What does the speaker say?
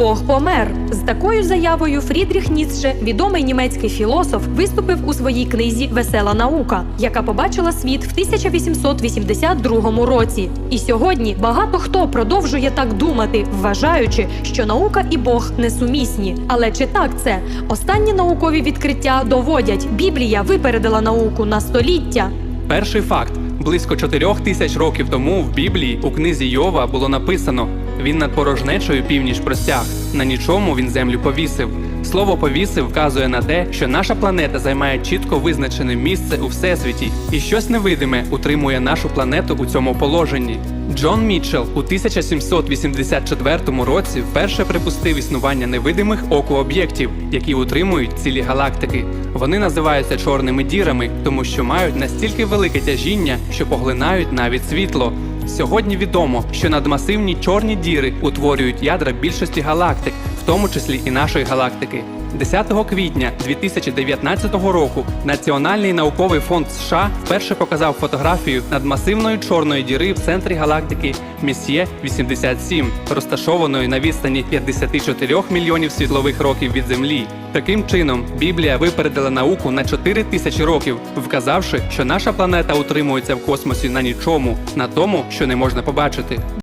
Бог помер. З такою заявою Фрідріх Ніцше, відомий німецький філософ, виступив у своїй книзі Весела наука, яка побачила світ в 1882 році. І сьогодні багато хто продовжує так думати, вважаючи, що наука і Бог несумісні. Але чи так це? Останні наукові відкриття доводять, Біблія випередила науку на століття. Перший факт: близько чотирьох тисяч років тому в Біблії у книзі Йова було написано: він над порожнечою північ простяг, на нічому він землю повісив. Слово повісив вказує на те, що наша планета займає чітко визначене місце у всесвіті, і щось невидиме утримує нашу планету у цьому положенні. Джон Мітчелл у 1784 році вперше припустив існування невидимих оку об'єктів, які утримують цілі галактики. Вони називаються чорними дірами, тому що мають настільки велике тяжіння, що поглинають навіть світло. Сьогодні відомо, що надмасивні чорні діри утворюють ядра більшості галактик, в тому числі і нашої галактики. 10 квітня 2019 року Національний науковий фонд США вперше показав фотографію надмасивної чорної діри в центрі галактики Місьє 87, розташованої на відстані 54 мільйонів світлових років від Землі. Таким чином, Біблія випередила науку на 4 тисячі років, вказавши, що наша планета утримується в космосі на нічому, на тому, що не можна побачити.